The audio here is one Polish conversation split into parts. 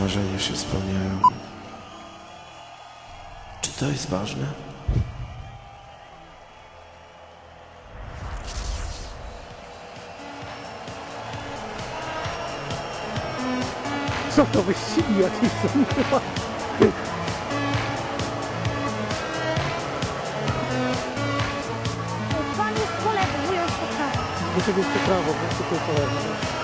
marzenia się spełniają. Czy to jest ważne? Co to wyścigi jakieś są chyba? Pan jest po lewej, wując po prawo. Muszę być po prawo, bo tutaj po lewo.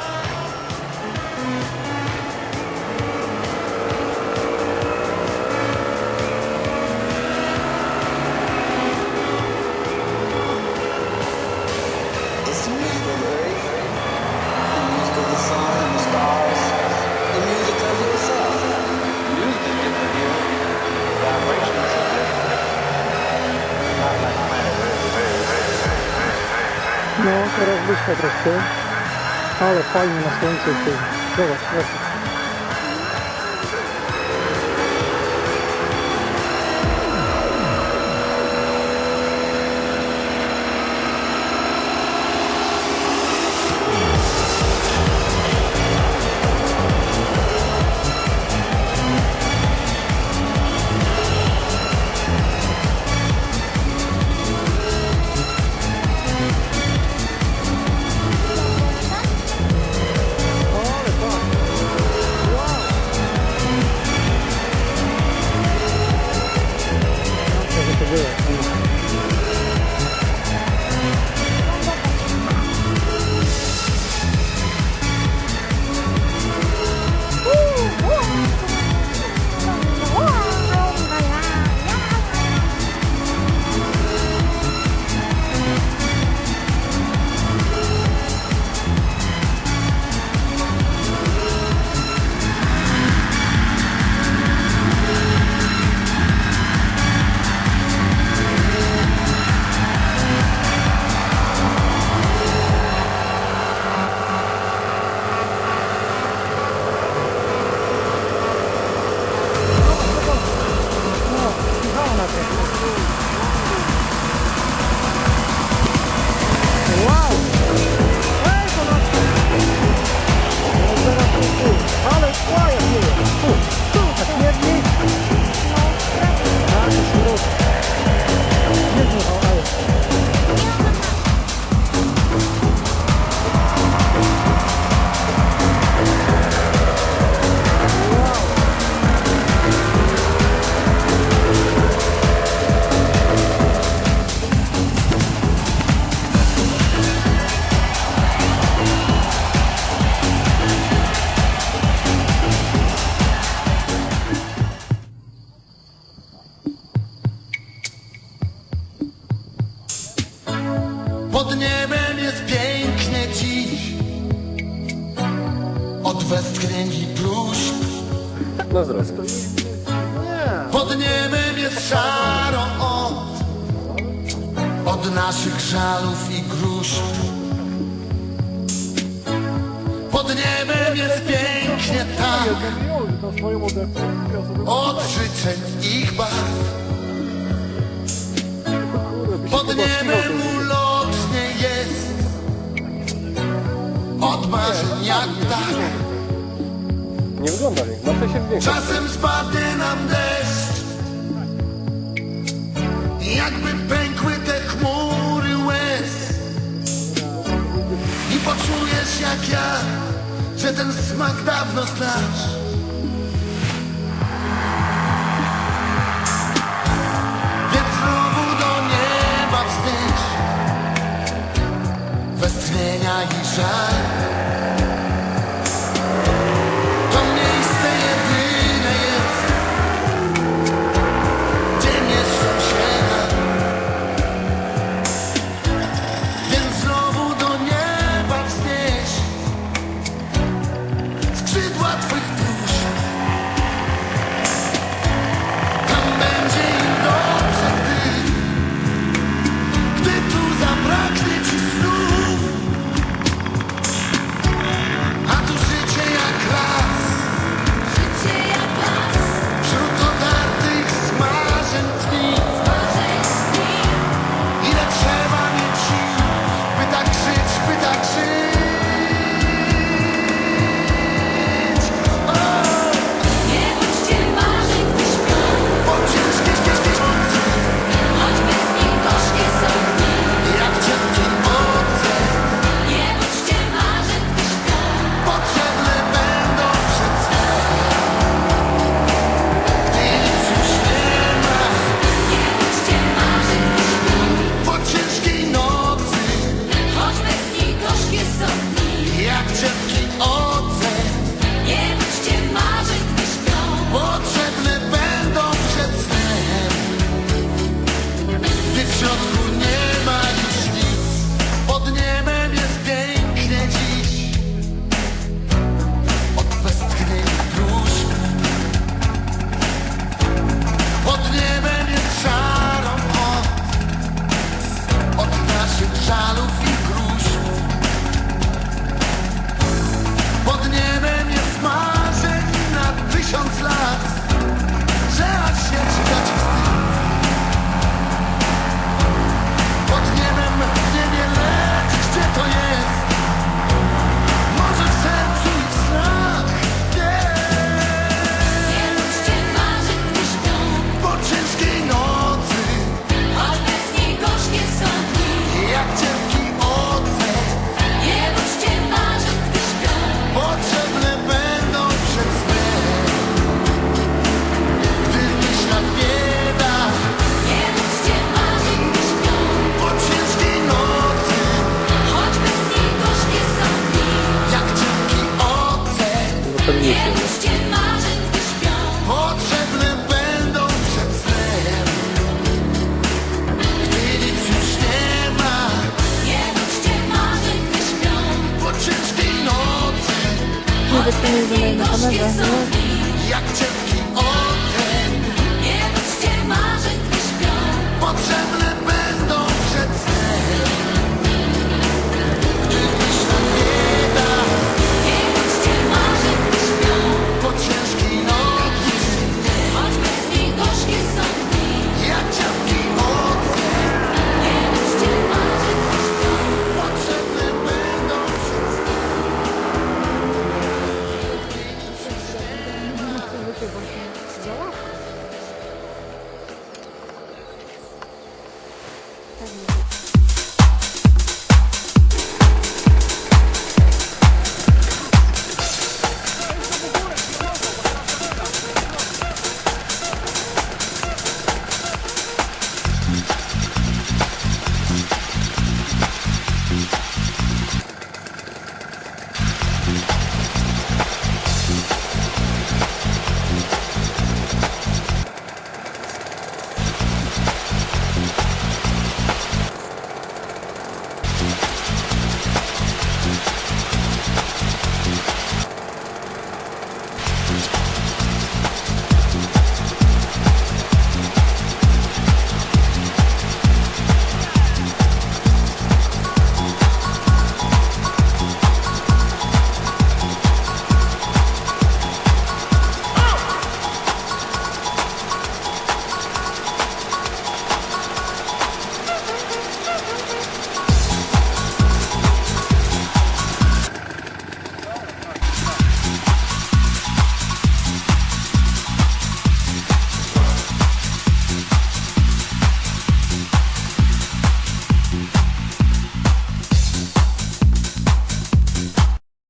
No, teraz wyszło troszkę. Ale fajnie na słońcu. Zobacz, zobacz. Od westchnień i próśb. No zdrowie. Pod niebem jest szaro od Od naszych żalów i gruźb. Pod niebem jest pięknie tak. Od życzeń ich barw. Pod niebem ulotnie jest. Od marzeń jak ptak Nie wygląda mi. Ma to się większe. Czasem spadnie nam deszcz. Jakby pękły te chmury łez. I poczujesz jak ja Że ten smak dawno znasz. Więc znowu do nieba wznieś Westchnienia i żal do the things in the summer, Jawab.